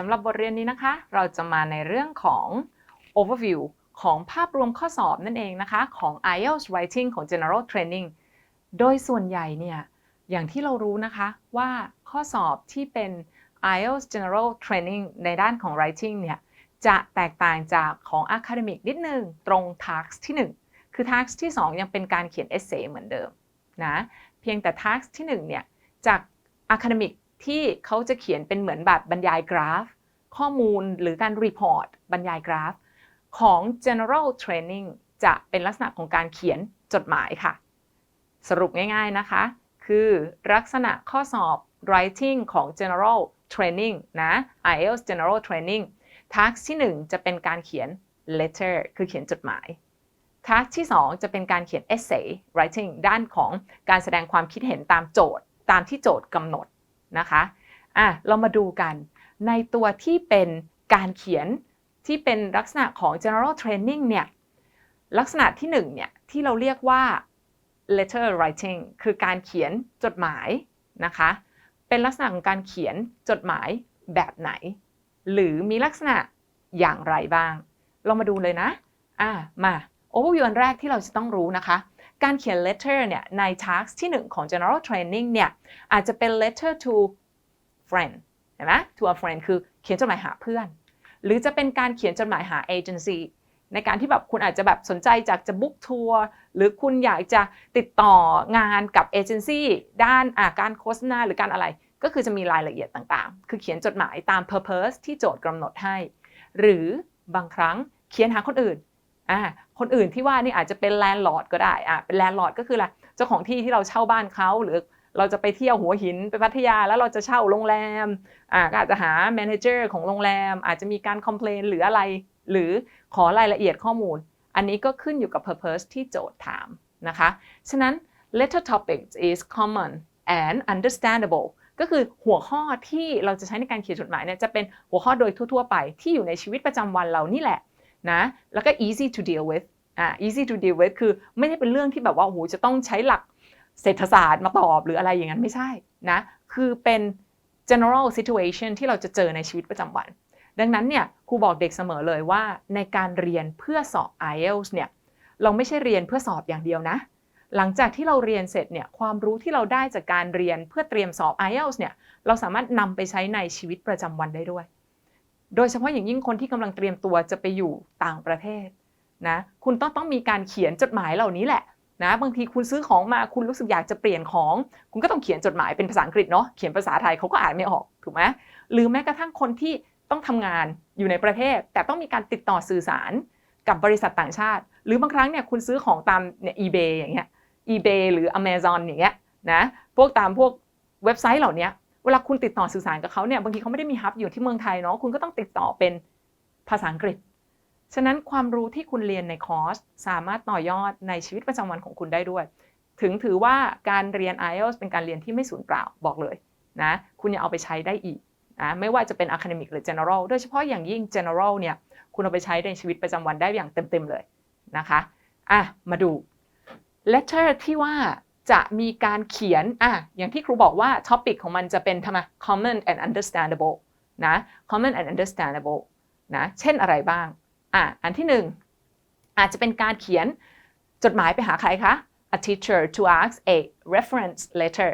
สำหรับบทเรียนนี้นะคะ เราจะมาในเรื่องของ overview ของภาพรวมข้อสอบนั่นเองนะคะ ของ IELTS Writing ของ General Training โดยส่วนใหญ่เนี่ยอย่างที่เรารู้นะคะว่าข้อสอบที่เป็น IELTS General Training ในด้านของ Writing เนี่ยจะแตกต่างจากของ Academic นิดนึงตรง task ที่ 1 คือ task ที่ 2 ยังเป็นการเขียน essay เหมือนเดิมนะเพียงแต่ task ที่1เนี่ยจาก Academic ที่เขาจะเขียนเป็นเหมือนแบบบรรยายกราฟ ข้อมูลหรือการรีพอร์ตบรรยายกราฟ ของ general training จะเป็นลักษณะของการเขียนจดหมายค่ะ สรุปง่ายๆนะคะ คือลักษณะข้อสอบ writing ของ general training นะ IELTS general training task ที่ 1 จะเป็นการเขียน letter คือเขียนจดหมาย task ที่ 2 จะเป็นการเขียน essay writing ด้านของการแสดงความคิดเห็นตามโจทย์ ตามที่โจทย์กำหนด นะคะอะเรามาดูกัน ในตัวที่เป็นการเขียนที่เป็นลักษณะของ general training เนี่ยลักษณะที่1เนี่ยที่เราเรียกว่า letter writing คือการเขียนจดหมายนะคะเป็นลักษณะของการเขียนจดหมายแบบไหน หรือมีลักษณะอย่างไรบ้าง เรามาดูเลยนะอะมา overview อันแรกที่เราจะต้องรู้นะคะ การเขียน letter เนี่ยใน task ที่ 1 ของ general training เนี่ยอาจจะเป็น letter to friend เห็นไหม to a friend คือเขียนจดหมายหาเพื่อน หรือจะเป็นการเขียนจดหมายหา agency ในการที่แบบคุณอาจจะแบบสนใจจากจะบุ๊กทัวร์หรือคุณอยากจะติดต่องานกับเอเจนซี่ด้านการโฆษณาหรือการอะไร ก็คือจะมีรายละเอียดต่างๆ คือเขียนจดหมายตาม purpose ที่โจทย์กำหนดให้ หรือบางครั้งเขียนหาคนอื่น อ่าคนอื่นที่ว่านี่อาจจะเป็นแลนด์ลอร์ดก็ได้อ่าเป็นแลนด์ลอร์ดก็คืออะไรเจ้าของที่ที่เราเช่าบ้านเขาหรือเราจะไปเที่ยวหัวหินไปพัทยาแล้วเราจะเช่าโรงแรมอ่าก็อาจจะหาแมเนเจอร์ของโรงแรม อาจจะมีการคอมเพลนหรืออะไร หรือขอรายละเอียดข้อมูล อันนี้ก็ขึ้นอยู่กับ purpose ที่โจทย์ถามนะคะ ฉะนั้น letter topics is common and understandable ก็คือหัวข้อที่เราจะใช้ในการเขียนจดหมายเนี่ยจะเป็นหัวข้อโดยทั่วๆไปที่อยู่ในชีวิตประจำวันเรานี่แหละ นะแล้วก็ easy to deal with อ่า easy to deal with คือไม่ได้เป็นเรื่องที่แบบว่าโอ้โหจะต้องใช้หลักเศรษฐศาสตร์มาตอบหรืออะไรอย่างนั้นไม่ใช่นะคือเป็น general situation ที่เราจะเจอในชีวิตประจำวัน ดังนั้นเนี่ยครูบอกเด็กเสมอเลยว่าในการเรียนเพื่อสอบ IELTS เนี่ยเราไม่ใช่เรียนเพื่อสอบอย่างเดียวนะ หลังจากที่เราเรียนเสร็จเนี่ยความรู้ที่เราได้จากการเรียนเพื่อเตรียมสอบ IELTS เนี่ยเราสามารถนำไปใช้ในชีวิตประจำวันได้ด้วย โดยเฉพาะอย่างยิ่งคนที่กำลังเตรียมตัวจะไปอยู่ต่างประเทศนะคุณต้องต้องมีการเขียนจดหมายเหล่านี้แหละนะบางทีคุณซื้อของมาคุณรู้สึกอยากจะเปลี่ยนของ คุณก็ต้องเขียนจดหมายเป็นภาษาอังกฤษเนาะเขียนภาษาไทยเขาก็อ่านไม่ออกถูกไหมหรือแม้กระทั่งคนที่ต้องทำงานอยู่ในประเทศ แต่ต้องมีการติดต่อสื่อสารกับบริษัทต่างชาติ หรือบางครั้งเนี่ยคุณซื้อของตามเนี่ย eBay อย่างเงี้ย eBay หรือ Amazon อย่างเงี้ยนะพวกตามพวกเว็บไซต์เหล่านี้ เวลาคุณติดต่อสื่อสารกับเขาเนี่ยบางทีเขาไม่ได้มีฮับอยู่ที่เมืองไทยเนาะคุณก็ต้องติดต่อเป็นภาษาอังกฤษ ฉะนั้นความรู้ที่คุณเรียนในคอร์ส สามารถต่อยอดในชีวิตประจำวันของคุณได้ด้วย ถึงถือว่าการเรียน IELTS เป็นการเรียนที่ไม่สูญเปล่าบอกเลยนะคุณยังเอาไปใช้ได้อีกนะไม่ว่าจะเป็น academic หรือ general โดยเฉพาะอย่างยิ่ง general เนี่ยคุณเอาไปใช้ในชีวิตประจำวันได้อย่างเต็มๆเลยนะคะอะมาดู letter ที่ว่า จะมีการเขียนอะอย่างที่ครูบอกว่า topic ของมันจะเป็นทำไม common and understandable นะ common and understandable นะเช่นอะไรบ้างอะอันที่หนึ่งอาจจะเป็นการเขียนจดหมายไปหาใครคะ a teacher to ask a reference letter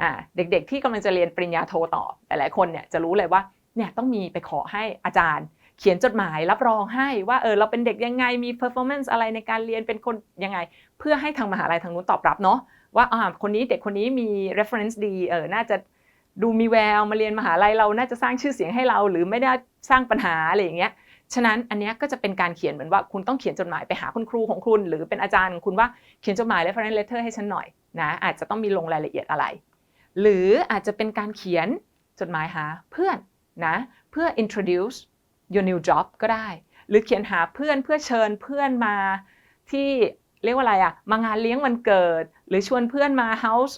อ่าเด็กๆที่กำลังจะเรียนปริญญาโทต่อหลายๆคนเนี่ยจะรู้เลยว่าเนี่ยต้องมีไปขอให้อาจารย์ เขียนจดหมายรับรองให้ว่าเออเราเป็นเด็กยังไงมี performance อะไรในการเรียนเป็นคนยังไง เพื่อให้ทางมหาลัยทางนู้นตอบรับเนาะว่าอ่าคนนี้เด็กคนนี้มี reference ดีเออน่าจะดูมีแววมาเรียนมหาลัยเราน่าจะสร้างชื่อเสียงให้เรา หรือไม่ได้สร้างปัญหาอะไรอย่างเงี้ยฉะนั้นอันนี้ก็จะเป็นการเขียนเหมือนว่าคุณต้องเขียนจดหมายไปหาคุณครูของคุณ หรือเป็นอาจารย์ของคุณว่าเขียนจดหมาย reference letter ให้ฉันหน่อยนะอาจจะต้องมีลงรายละเอียดอะไร หรืออาจจะเป็นการเขียนจดหมายหาเพื่อนนะเพื่อ introduce your new job ก็ได้ หรือเขียนหาเพื่อนเพื่อเชิญเพื่อนมาที่เรียกว่าอะไรอะมางานเลี้ยงวันเกิด หรือชวนเพื่อนมา house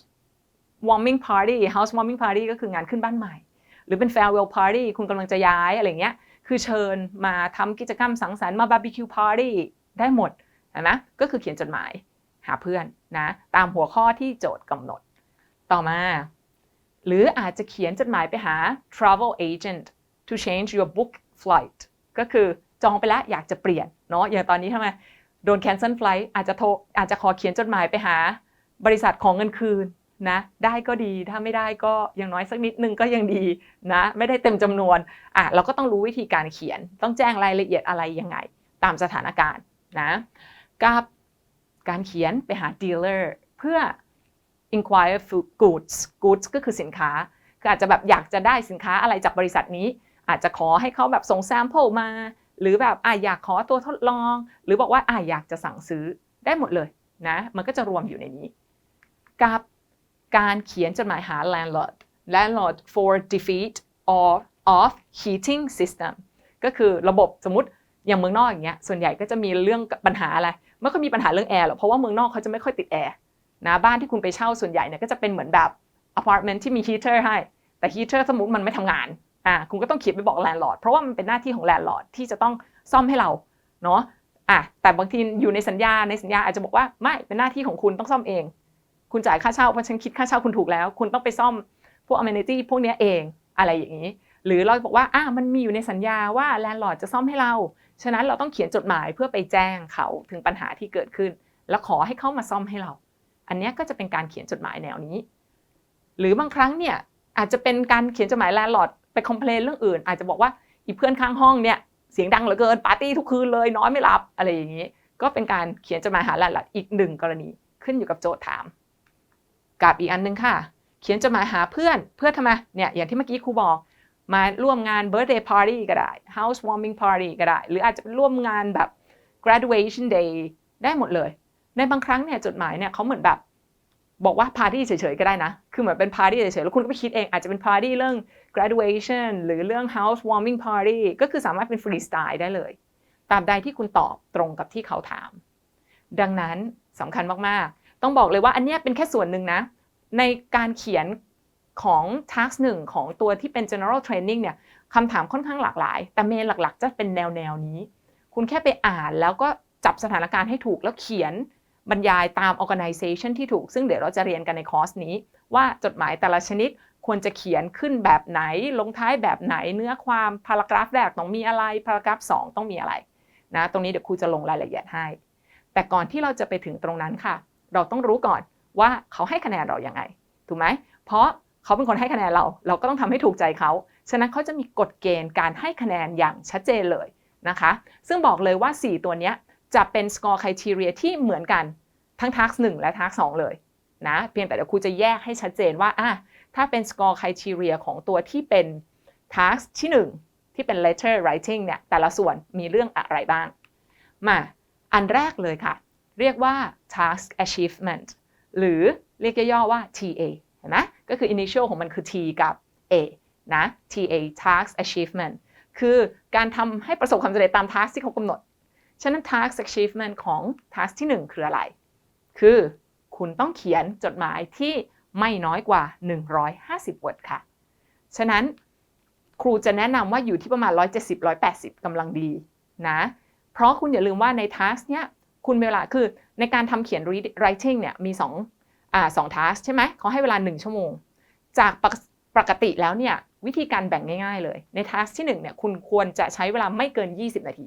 warming party house warming party ก็คืองานขึ้นบ้านใหม่ หรือเป็น farewell party คุณกำลังจะย้ายอะไรเงี้ยคือเชิญมาทำกิจกรรมสังสรรค์มาบาร์บีคิวพาร์ตี้ได้หมดเห็นไหมก็คือเขียนจดหมายหาเพื่อนนะตามหัวข้อที่โจทย์กำหนด ต่อมา หรืออาจจะเขียนจดหมายไปหา travel agent to change your book flight ก็คือจองไปแล้วอยากจะเปลี่ยนเนาะอย่างตอนนี้ทำไมโดน cancel flight อาจจะโทรอาจจะขอเขียนจดหมายไปหา บริษัทของเงินคืนนะได้ก็ดีถ้าไม่ได้ก็อย่างน้อยสักนิดนึงก็ยังดีนะไม่ได้เต็มจำนวนอะเราก็ต้องรู้วิธีการเขียน ต้องแจ้งรายละเอียดอะไรยังไง ตามสถานการณ์นะกับการเขียนไปหา dealer เพื่อ inquire for goods goods ก็คือสินค้าคืออาจจะแบบอยากจะได้สินค้าอะไรจากบริษัทนี้ อาจจะขอให้เขาแบบส่ง sample มา หรือแบบอะอยากขอตัวทดลอง หรือบอกว่าอะอยากจะสั่งซื้อได้หมดเลยนะมันก็จะรวมอยู่ในนี้ กับการเขียนจดหมายหา landlord landlord for defeat or of heating system ก็คือระบบสมมติอย่างเมืองนอกอย่างเงี้ยส่วนใหญ่ก็จะมีเรื่องปัญหาอะไรไม่ค่อยมีปัญหาเรื่องแอร์หรอกเพราะว่าเมืองนอกเขาจะไม่ค่อยติดแอร์นะบ้านที่คุณไปเช่าส่วนใหญ่เนี่ยก็จะเป็นเหมือนแบบอพาร์ตเมนต์ที่มีฮีเตอร์ให้แต่ฮีเตอร์สมมติมันไม่ทำงาน อ่าคุณก็ต้องเขียนไปบอกแลนด์ลอร์ดเพราะว่ามันเป็นหน้าที่ของแลนด์ลอร์ดที่จะต้องซ่อมให้เราเนาะอะแต่บางทีอยู่ในสัญญาในสัญญาอาจจะบอกว่าไม่เป็นหน้าที่ของคุณต้องซ่อมเอง คุณจ่ายค่าเช่าเพราะฉันคิดค่าเช่าคุณถูกแล้ว คุณต้องไปซ่อมพวก amenity พวกนี้เองอะไรอย่างนี้ หรือเราบอกว่าอะมันมีอยู่ในสัญญาว่าแลนด์ลอร์ดจะซ่อมให้เราฉะนั้นเราต้องเขียนจดหมายเพื่อไปแจ้งเขาถึงปัญหาที่เกิดขึ้น แล้วขอให้เขามาซ่อมให้เรา อันนี้ก็จะเป็นการเขียนจดหมายแนวนี้ หรือบางครั้งเนี่ยอาจจะเป็นการเขียนจดหมายแลนด์ลอร์ด ไปคอมเพลนเรื่องอื่น อาจจะบอกว่าอีเพื่อนข้างห้องเนี่ยเสียงดังเหลือเกินปาร์ตี้ทุกคืนเลยนอนไม่หลับอะไรอย่างนี้ ก็เป็นการเขียนจดหมายหาแลนด์ลอร์ดอีกหนึ่งกรณีขึ้นอยู่กับโจทย์ถาม กับอีกอันหนึงค่ะ เขียนจดหมายหาเพื่อนเพื่อทำไมเนี่ยอย่างที่เมื่อกี้ครูบอกมาร่วมงาน birthday party ก็ได้ housewarming party ก็ได้ หรืออาจจะเป็นร่วมงานแบบ graduation day ได้หมดเลย ในบางครั้งเนี่ยจดหมายเนี่ยเขาเหมือนแบบ บอกว่า party เฉยๆก็ได้นะ คือเหมือนเป็น party เฉยๆแล้วคุณก็ไปคิดเองอาจจะเป็น party เรื่อง graduation หรือเรื่อง housewarming party ก็คือสามารถเป็น freestyle ได้เลย ตามใดที่คุณตอบตรงกับที่เขาถาม ดังนั้นสำคัญมากๆ ต้องบอกเลยว่าอันนี้เป็นแค่ส่วนหนึ่งนะ ในการเขียนของ task หนึ่งของตัวที่เป็น general training เนี่ยคำถามค่อนข้างหลากหลาย แต่เมนหลักๆ จะเป็นแนวแนวๆนี้ คุณแค่ไปอ่านแล้วก็จับสถานการณ์ให้ถูกแล้วเขียนบรรยายตาม organization ที่ถูก ซึ่งเดี๋ยวเราจะเรียนกันในคอร์สนี้ ว่าจดหมายแต่ละชนิด ควรจะเขียนขึ้นแบบไหน ลงท้ายแบบไหน เนื้อความพารากราฟแรกต้องมีอะไรพารากราฟสองต้องมีอะไรนะตรงนี้เดี๋ยวครูจะลงรายละเอียดให้ แต่ก่อนที่เราจะไปถึงตรงนั้นค่ะ เราต้องรู้ก่อนว่าเขาให้คะแนนเราอย่างไง ถูกไหม เพราะเขาเป็นคนให้คะแนนเรา เราก็ต้องทำให้ถูกใจเขา ฉะนั้นเขาจะมีกฎเกณฑ์การให้คะแนนอย่างชัดเจนเลยนะคะ ซึ่งบอกเลยว่า 4 ตัวนี้จะเป็น score criteria ที่เหมือนกันทั้ง task 1 และ task 2 เลยนะ เพียงแต่เดี๋ยวครูจะแยกให้ชัดเจนว่าอะ ถ้าเป็น score criteria ของตัวที่เป็น task ที่ 1 ที่เป็น letter writing เนี่ย แต่ละส่วนมีเรื่องอะไรบ้าง มา อันแรกเลยค่ะ เรียกว่า task achievement หรือเรียกย่อๆว่า TA เห็นไหมก็คือ initial ของมันคือ T กับ A นะ TA task achievement คือการทำให้ประสบความสำเร็จตาม task ที่เขากำหนด ฉะนั้น task achievement ของ task ที่ 1 คืออะไร คือคุณต้องเขียนจดหมายที่ ไม่น้อยกว่า 150 word ค่ะ ฉะนั้นครูจะแนะนำว่าอยู่ที่ประมาณ 170-180กำลังดีนะ เพราะคุณอย่าลืมว่าใน task เนี้ยคุณเวลาคือในการทำเขียน writing เนี่ยมี2อ่าสอง task ใช่ไหมเขาให้เวลา 1 ชั่วโมง จากปกปกติแล้วเนี่ยวิธีการแบ่งง่าย ๆ เลย ใน task ที่1เนี่ยคุณควรจะใช้เวลาไม่เกิน 20 นาที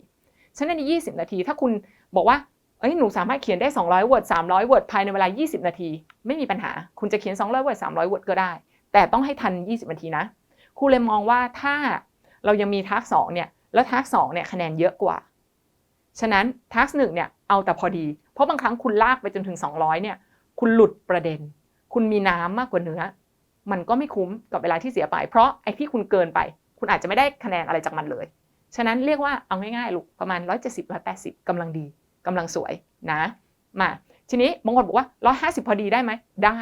ฉะนั้นใน 20 นาทีถ้าคุณบอกว่า เอ้ยหนูสามารถเขียนได้ 200 word 300 word ภายในเวลา 20 นาที ไม่มีปัญหา คุณจะเขียน 200 word 300 word ก็ได้ แต่ต้องให้ทัน 20 นาทีนะครูเลยมองว่าถ้าเรายังมีทักสองเนี่ย แล้วทักสองเนี่ยคะแนนเยอะกว่า ฉะนั้นทักหนึ่งเนี่ยเอาแต่พอดี เพราะบางครั้งคุณลากไปจนถึง 200 เนี่ย คุณหลุดประเด็น คุณมีน้ำมากกว่าเนื้อ มันก็ไม่คุ้มกับเวลาที่เสียไป เพราะไอ้ที่คุณเกินไป คุณอาจจะไม่ได้คะแนนอะไรจากมันเลย ฉะนั้นเรียกว่าเอาง่ายๆลูกประมาณ 170-180กำลังดี กำลังสวยนะมาทีนี้บางคนบอกว่า 150 พอดีได้ไหมได้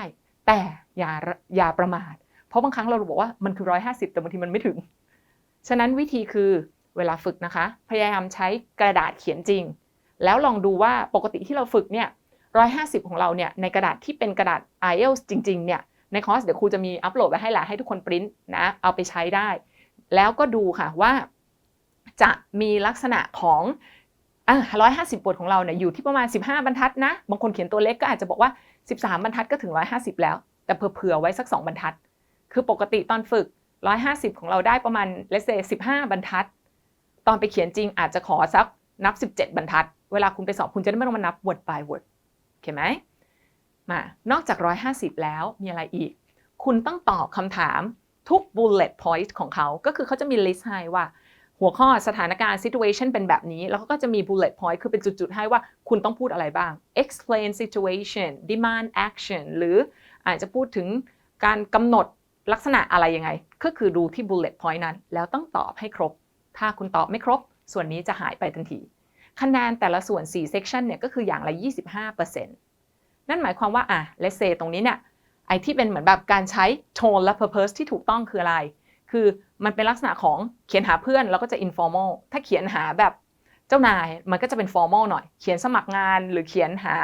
แต่อย่าอย่าประมาท เพราะบางครั้งเราบอกว่ามันคือ 150 แต่บางทีมันไม่ถึง ฉะนั้นวิธีคือเวลาฝึกนะคะ พยายามใช้กระดาษเขียนจริง แล้วลองดูว่าปกติที่เราฝึกเนี่ย150 ของเราเนี่ยในกระดาษที่เป็นกระดาษ IELTS จริงๆเนี่ยในคอร์สเดี๋ยวครูจะมีอัปโหลดไว้ให้แหละให้ทุกคนปริ้นนะเอาไปใช้ได้ แล้วก็ดูค่ะว่า จะมีลักษณะของ อะ150บทของเราเนี่ยอยู่ที่ประมาณ 15 บรรทัดนะ บางคนเขียนตัวเล็กก็อาจจะบอกว่า 13 บรรทัดก็ถึง 150 แล้ว แต่เผื่อไว้สัก 2 บรรทัด คือปกติตอนฝึก 150 ของเราได้ประมาณ let's say 15 บรรทัด ตอนไปเขียนจริงอาจจะขอสักนับ 17 บรรทัด เวลาคุณไปสอบคุณจะได้ไม่ต้องมานับ word by word โอเคไหมมานอกจาก 150 แล้วมีอะไรอีก คุณต้องตอบคำถามทุก bullet point ของเขา ก็คือเขาจะมี list ให้ว่า หัวข้อสถานการณ์ situation เป็นแบบนี้ แล้วเขาก็จะมี bullet point คือเป็นจุดๆ ให้ว่าคุณต้องพูดอะไรบ้าง explain situation demand action หรืออาจจะพูดถึงการกำหนดลักษณะอะไรยังไง ก็คือดูที่ bullet point นั้น แล้วต้องตอบให้ครบ ถ้าคุณตอบไม่ครบ ส่วนนี้จะหายไปทันที คะแนนแต่ละส่วน 4 section เนี่ยก็คืออย่างละ 25%นั่นหมายความว่าอะ let's say ตรงนี้เนี่ยไอที่เป็นเหมือนแบบการใช้ tone และ purpose ที่ถูกต้องคืออะไร คือมันเป็นลักษณะของเขียนหาเพื่อนแล้วก็จะ informal ถ้าเขียนหาแบบเจ้านายมันก็จะเป็น formal หน่อย เขียนสมัครงานหรือเขียนหา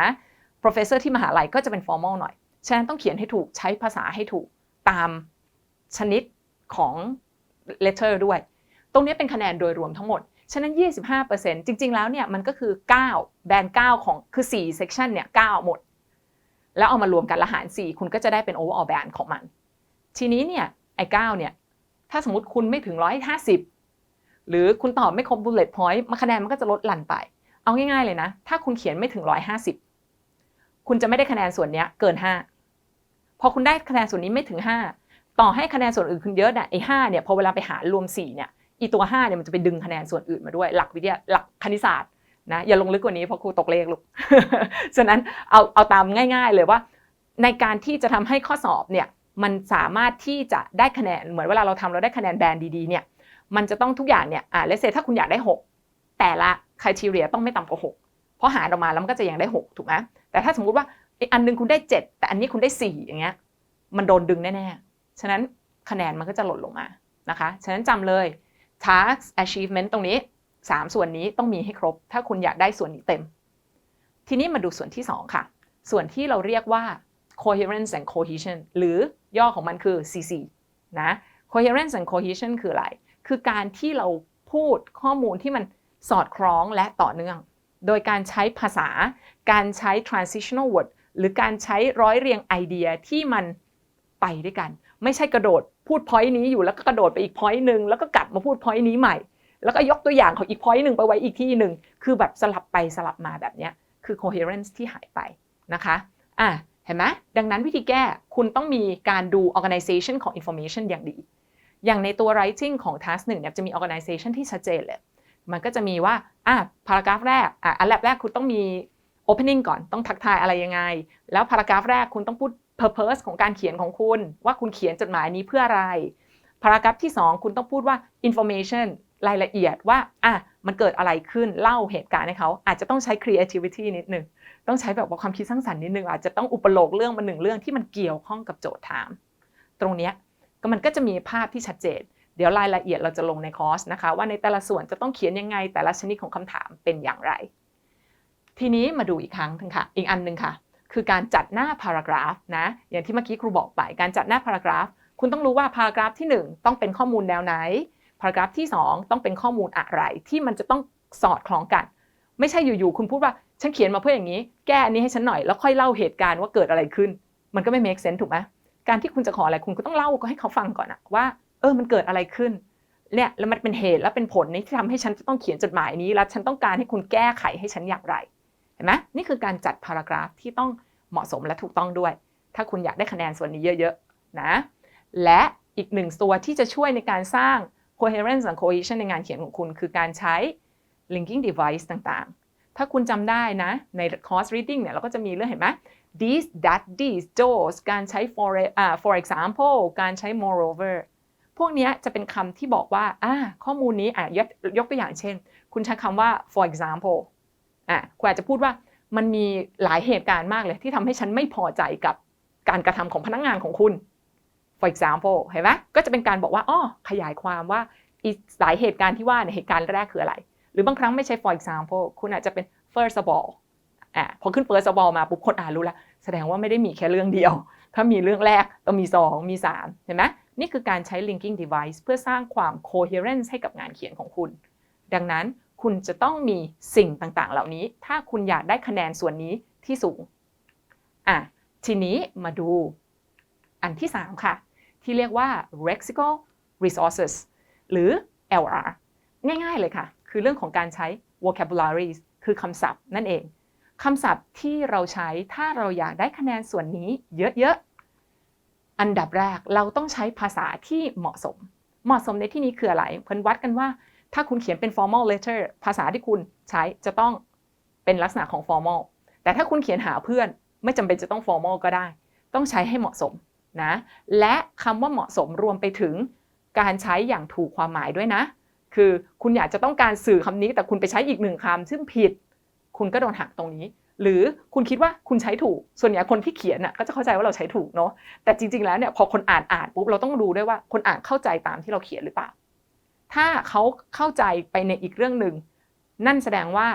professor ที่มหาลัยก็จะเป็น formal หน่อย ฉะนั้นต้องเขียนให้ถูกใช้ภาษาให้ถูกตามชนิดของ letter ด้วย ตรงนี้เป็นคะแนนโดยรวมทั้งหมด ฉะนั้น 25%จริง ๆ แล้วเนี่ยมันก็คือ 9 แบน9ของคือ 4 section เนี่ย 9 หมด แล้วเอามารวมกันละหาร 4 คุณก็จะได้เป็น overall band ของมัน ทีนี้เนี่ยไอ้9เนี่ย ถ้าสมมติคุณไม่ถึง 150 หรือคุณตอบไม่ครบ bullet point มาคะแนนมันก็จะลดหลั่นไป เอาง่ายๆเลยนะ ถ้าคุณเขียนไม่ถึง 150 คุณจะไม่ได้คะแนนส่วนนี้เกิน 5 พอคุณได้คะแนนส่วนนี้ไม่ถึง 5 ต่อให้คะแนนส่วนอื่นคุณเยอะนะไอ้5เนี่ยพอเวลาไปหารรวม4เนี่ยอีตัว5เนี่ยมันจะไปดึงคะแนนส่วนอื่นมาด้วย หลักวิทยาหลักคณิตศาสตร์นะอย่าลงลึกกว่านี้เพราะครูตกเลขลูก ฉะนั้นเอาเอาตามง่าย ๆ เลยว่า ในการที่จะทำให้ข้อสอบเนี่ย มันสามารถที่จะได้คะแนนเหมือนเวลาเราทำเราได้คะแนนแบรนด์ดีๆเนี่ยมันจะต้องทุกอย่างเนี่ยอ่าเลเซถ้าคุณอยากได้ 6 แต่ละคุณทีเรียต้องไม่ต่ำกว่า 6 เพราะหารออกมาแล้วมันก็จะยังได้ 6 ถูกไหมแต่ถ้าสมมุติว่าอีกอันหนึงคุณได้ 7 แต่อันนี้คุณได้ 4 อย่างเงี้ยมันโดนดึงแน่ๆ ฉะนั้นคะแนนมันก็จะหล่นลงมานะคะ ฉะนั้นจำเลย task achievement ตรงนี้ 3 ส่วนนี้ต้องมีให้ครบ ถ้าคุณอยากได้ส่วนนี้เต็ม ทีนี้มาดูส่วนที่ 2 ค่ะ ส่วนที่เราเรียกว่า coherence and cohesion หรือย่อของมันคือ CC นะ coherence and cohesion คืออะไร คือการที่เราพูดข้อมูลที่มันสอดคล้องและต่อเนื่อง โดยการใช้ภาษา การใช้ transitional word หรือการใช้ร้อยเรียงไอเดียที่มันไปด้วยกัน ไม่ใช่กระโดดพูด point นี้อยู่แล้วก็กระโดดไปอีก point หนึ่งแล้วก็กลับมาพูด point นี้ใหม่ แล้วก็ยกตัวอย่างของอีก point หนึ่งไปไว้อีกที่หนึ่งคือแบบสลับไปสลับมาแบบนี้คือ coherence ที่หายไปนะคะอะ เห็นไหมดังนั้นวิธีแก้คุณต้องมีการดู organization ของ information อย่างดี อย่างในตัว writing ของ task 1เนี่ยจะมี organization ที่ชัดเจนเลย มันก็จะมีว่าอะ paragraph แรกอะอันแรกแรกคุณต้องมี opening ก่อนต้องทักทายอะไรยังไง แล้ว paragraph แรกคุณต้องพูด purpose ของการเขียนของคุณ ว่าคุณเขียนจดหมายนี้เพื่ออะไร paragraph ที่ 2 คุณต้องพูดว่า information รายละเอียดว่าอะมันเกิดอะไรขึ้นเล่าเหตุการณ์ให้เขาอาจจะต้องใช้ creativity นิดนึงต้องใช้แบบว่าความคิดสร้างสรรค์นิดนึงอาจจะต้องอุปโลกเรื่องมาหนึ่งเรื่องที่มันเกี่ยวข้องกับโจทย์ถาม ตรงเนี้ยก็มันก็จะมีภาพที่ชัดเจน เดี๋ยวรายละเอียดเราจะลงในคอร์สนะคะ ว่าในแต่ละส่วนจะต้องเขียนยังไง แต่ละชนิดของคำถามเป็นอย่างไร ทีนี้มาดูอีกครั้งนึงค่ะ อีกอันหนึ่งค่ะ คือการจัดหน้าพารากราฟนะอย่างที่เมื่อกี้ครูบอกไป การจัดหน้าพารากราฟ คุณต้องรู้ว่าพารากราฟที่ 1 ต้องเป็นข้อมูลแนวไหน พารากราฟที่ 2 ต้องเป็นข้อมูลอะไรที่มันจะต้องสอดคล้องกัน ไม่ใช่อยู่ๆคุณพูดว่าฉันเขียนมาเพื่ออย่างนี้ แก้อันนี้ให้ฉันหน่อยแล้วค่อยเล่าเหตุการณ์ว่าเกิดอะไรขึ้น มันก็ไม่ make sense ถูกไหมการที่คุณจะขออะไรคุณก็ต้องเล่าก็ให้เขาฟังก่อนอะว่า เออมันเกิดอะไรขึ้นเนี่ยแล้วมันเป็นเหตุและเป็นผลนี้ที่ทำให้ฉันจะต้องเขียนจดหมายนี้แล้วฉันต้องการให้คุณแก้ไขให้ฉันอย่างไรเห็นไหมนี่คือการจัดพารากราฟที่ต้องเหมาะสมและถูกต้องด้วย ถ้าคุณอยากได้คะแนนส่วนนี้เยอะๆนะ และอีกหนึ่งตัวที่จะช่วยในการสร้าง coherence and cohesion ในงานเขียนของคุณ คือการใช้ linking device ต่างๆ ถ้าคุณจำได้นะ ใน course reading เนี่ยเราก็จะมีเรื่องเห็นไหม this that this those การใช้ for อ่า for example การใช้ moreover พวกนี้จะเป็นคำที่บอกว่าอ่าข้อมูลนี้อะยกยกตัวอย่างเช่น คุณใช้คำว่า for example อะคุณอาจจะพูดว่ามันมีหลายเหตุการณ์มากเลยที่ทำให้ฉันไม่พอใจกับการกระทำของพนักงานของคุณ for example เห็นไหมก็จะเป็นการบอกว่าอ้อขยายความว่าอีหลายเหตุการณ์ที่ว่าเนี่ยเหตุการณ์แรกคืออะไร หรือบางครั้งไม่ใช่ for example คุณอาจจะเป็น first of all อะพอขึ้น first of all มาปุ๊บคนอ่านรู้แล้ว แสดงว่าไม่ได้มีแค่เรื่องเดียว ถ้ามีเรื่องแรกต้องมี 2 มี 3 เห็นไหมนี่คือการใช้ linking device เพื่อสร้างความ coherence ให้กับงานเขียนของคุณ ดังนั้นคุณจะต้องมีสิ่งต่างๆ เหล่านี้ ถ้าคุณอยากได้คะแนนส่วนนี้ที่สูงอะทีนี้มาดูอันที่ 3 ค่ะ ที่เรียกว่า lexical resources หรือ LR ง่ายๆเลยค่ะ คือเรื่องของการใช้ vocabularies คือคำศัพท์นั่นเอง คำศัพท์ที่เราใช้ถ้าเราอยากได้คะแนนส่วนนี้เยอะๆ อันดับแรกเราต้องใช้ภาษาที่เหมาะสม เหมาะสมในที่นี้คืออะไรเพิ่นวัดกันว่า ถ้าคุณเขียนเป็น formal letter ภาษาที่คุณใช้จะต้องเป็นลักษณะของ formal แต่ถ้าคุณเขียนหาเพื่อนไม่จำเป็นจะต้อง formal ก็ได้ ต้องใช้ให้เหมาะสม นะและคำว่าเหมาะสมรวมไปถึงการใช้อย่างถูกความหมายด้วยนะ คือคุณอยากจะต้องการสื่อคำนี้ แต่คุณไปใช้อีกหนึ่งคำซึ่งผิด คุณก็โดนหักตรงนี้ หรือคุณคิดว่าคุณใช้ถูก ส่วนใหญ่คนที่เขียนน่ะก็จะเข้าใจว่าเราใช้ถูกเนาะแต่จริง ๆแล้วเนี่ยพอคนอ่านอ่านปุ๊บเราต้องดูด้วยว่าคนอ่านเข้าใจตามที่เราเขียนหรือเปล่า ถ้าเขาเข้าใจไปในอีกเรื่องหนึ่งนั่นแสดงว่า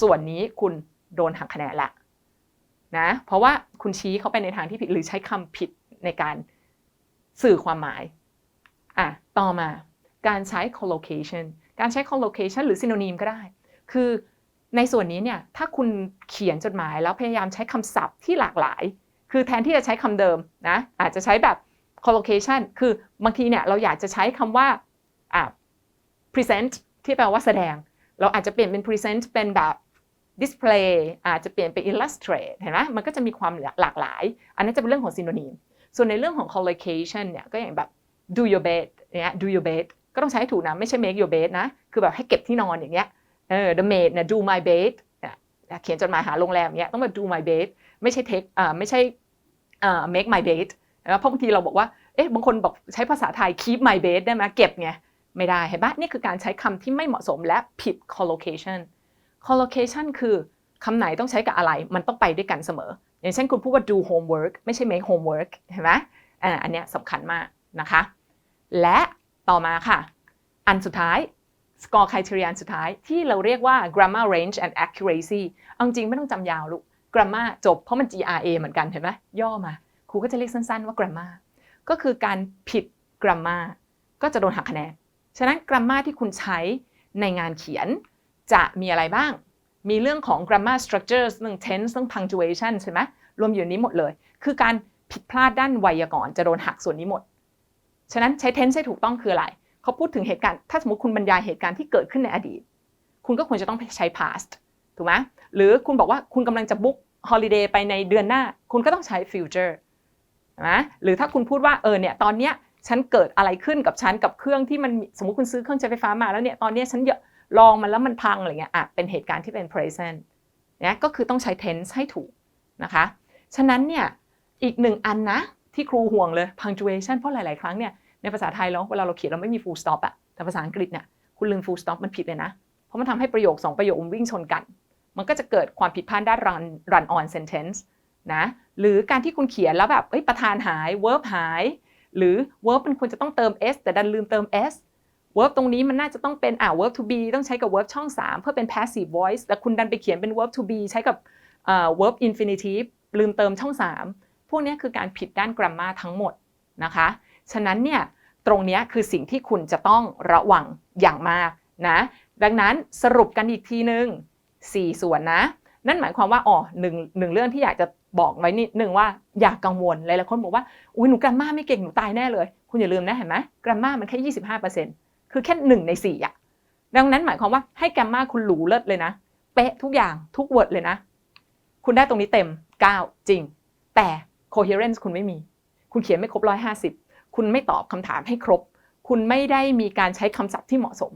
ส่วนนี้คุณโดนหักคะแนนละ นะเพราะว่าคุณชี้เขาไปในทางที่ผิดหรือใช้คำผิดในการสื่อความหมายอะต่อมาการใช้ collocation การใช้ collocation หรือ synonym ก็ได้ คือในส่วนนี้เนี่ยถ้าคุณเขียนจดหมายแล้วพยายามใช้คำศัพท์ที่หลากหลาย คือแทนที่จะใช้คำเดิมนะอาจจะใช้แบบ collocation คือบางทีเนี่ยเราอยากจะใช้คำว่า present ที่แปลว่าแสดง เราอาจจะเปลี่ยนเป็น present เป็นแบบ display อาจจะเปลี่ยนเป็น illustrate เห็นไหมมันก็จะมีความหลากหลาย อันนั้นจะเป็นเรื่องของ synonym ส่วนในเรื่องของ collocation เนี่ยก็อย่างแบบ do your bed เนี่ย do your bed ก็ต้องใช้ให้ถูกนะ ไม่ใช่ make your bed นะ คือแบบให้เก็บที่นอนอย่างเงี้ยเออ the maid เนี่ย do my bed เนี่ยเขียนจดหมายหาโรงแรมเนี้ยต้องมา do my bed ไม่ใช่ take อ่าไม่ใช่อ่า make my bed นะเพราะบางทีเราบอกว่าเอ๊ะบางคนบอกใช้ภาษาไทย keep my bed ได้ไหมเก็บไงไม่ได้เห็นปะนี่คือการใช้คำที่ไม่เหมาะสมและผิด collocation collocation คือคำไหนต้องใช้กับอะไร มันต้องไปด้วยกันเสมอ อย่างเช่นคุณพูดว่า do homework ไม่ใช่ make homework เห็นไหมอันเนี้ยสำคัญมากนะคะ และต่อมาค่ะ อันสุดท้าย score criteria อันสุดท้ายที่เราเรียกว่า grammar range and accuracy เอาจริงไม่ต้องจำยาวลูก grammar จบเพราะมัน GRA เหมือนกันเห็นไหมย่อมาครูก็จะเรียกสั้นๆว่า grammar ก็คือการผิด grammar ก็จะโดนหักคะแนน ฉะนั้น grammar ที่คุณใช้ในงานเขียน จะมีอะไรบ้าง มีเรื่องของ grammar structures เรื่อง tense เรื่อง punctuation ใช่ไหมรวมอยู่นี้หมดเลย คือการผิดพลาดด้านไวยากรณ์จะโดนหักส่วนนี้หมด ฉะนั้นใช้ tense ให้ถูกต้องคืออะไร เขาพูดถึงเหตุการณ์ ถ้าสมมติคุณบรรยายเหตุการณ์ที่เกิดขึ้นในอดีต คุณก็ควรจะต้องใช้ past ถูกไหมหรือคุณบอกว่าคุณกำลังจะ book holiday ไปในเดือนหน้า คุณก็ต้องใช้ future นะหรือถ้าคุณพูดว่าเออเนี่ยตอนเนี้ยฉันเกิดอะไรขึ้นกับฉันกับเครื่องที่มันสมมติคุณซื้อเครื่องใช้ไฟฟ้ามาแล้วเนี่ยตอนเนี้ยฉัน ลองมันแล้วมันพังอะไรเงี้ยอะเป็นเหตุการณ์ที่เป็น present เนี่ยก็คือต้องใช้ tense ให้ถูกนะคะ ฉะนั้นเนี่ยอีกหนึ่งอันนะที่ครูห่วงเลย punctuation เพราะหลาย ๆ ครั้งเนี่ยในภาษาไทยแล้วเวลาเราเขียนเราไม่มี full stop อะแต่ภาษาอังกฤษเนี่ยคุณลืม full stop มันผิดเลยนะ เพราะมันทำให้ประโยค 2 ประโยคมวิ่งชนกัน มันก็จะเกิดความผิดพลาดด้าน run run on sentence นะหรือการที่คุณเขียนแล้วแบบประธานหาย verb หาย หรือ verb มันควรจะต้องเติม s แต่ดันลืมเติม s verb ตรงนี้มันน่าจะต้องเป็นอ่า verb to be ต้องใช้กับ verb ช่อง 3 เพื่อเป็น passive voice แต่คุณดันไปเขียนเป็น verb to be ใช้กับอ่า verb infinitive ลืมเติมช่อง 3 พวกนี้คือการผิดด้าน grammar ทั้งหมดนะคะ ฉะนั้นเนี่ยตรงนี้คือสิ่งที่คุณจะต้องระวังอย่างมากนะ ดังนั้นสรุปกันอีกทีนึง4 ส่วนนะ นั่นหมายความว่าอ๋อหนึ่งหนึ่งเรื่องที่อยากจะบอกไว้นิดนึงว่าอย่ากกังวลหลายๆคนบอกว่าอุ้ยหนูกราม่าไม่เก่งหนูตายแน่เลย คุณอย่าลืมนะเห็นไหมกราม่ามันแค่ 25% คือแค่หนึ่งในสี่อะดังนั้นหมายความว่าให้แกรมมาคุณหรูเลิศเลยนะ เป๊ะทุกอย่างทุกเวิร์ดเลยนะ คุณได้ตรงนี้เต็ม 9 จริง แต่ coherence คุณไม่มี คุณเขียนไม่ครบ150คุณไม่ตอบคำถามให้ครบ คุณไม่ได้มีการใช้คำศัพท์ที่เหมาะสม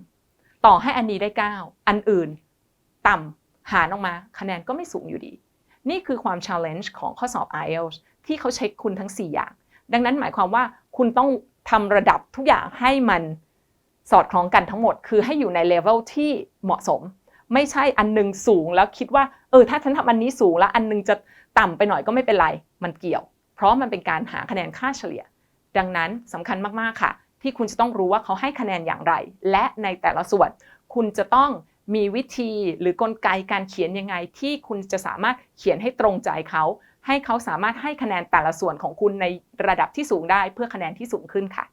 ต่อให้อันนี้ได้ 9 อันอื่น ต่ำหารออกมาคะแนนก็ไม่สูงอยู่ดี นี่คือความ challenge ของข้อสอบ IELTS ที่เขาเช็คคุณทั้ง 4 อย่าง ดังนั้นหมายความว่าคุณต้องทำระดับทุกอย่างให้มัน สอดคล้องกันทั้งหมด คือให้อยู่ในเลเวลที่เหมาะสม ไม่ใช่อันหนึงสูงแล้วคิดว่าเออถ้าฉันทำอันนี้สูงแล้วอันหนึงจะต่ำไปหน่อยก็ไม่เป็นไรมันเกี่ยว เพราะมันเป็นการหาคะแนนค่าเฉลี่ย ดังนั้นสำคัญมากๆค่ะ ที่คุณจะต้องรู้ว่าเขาให้คะแนนอย่างไร และในแต่ละส่วน คุณจะต้องมีวิธีหรือกลไกการเขียนยังไง ที่คุณจะสามารถเขียนให้ตรงใจเขา ให้เขาสามารถให้คะแนนแต่ละส่วนของคุณในระดับที่สูงได้เพื่อคะแนนที่สูงขึ้นค่ะ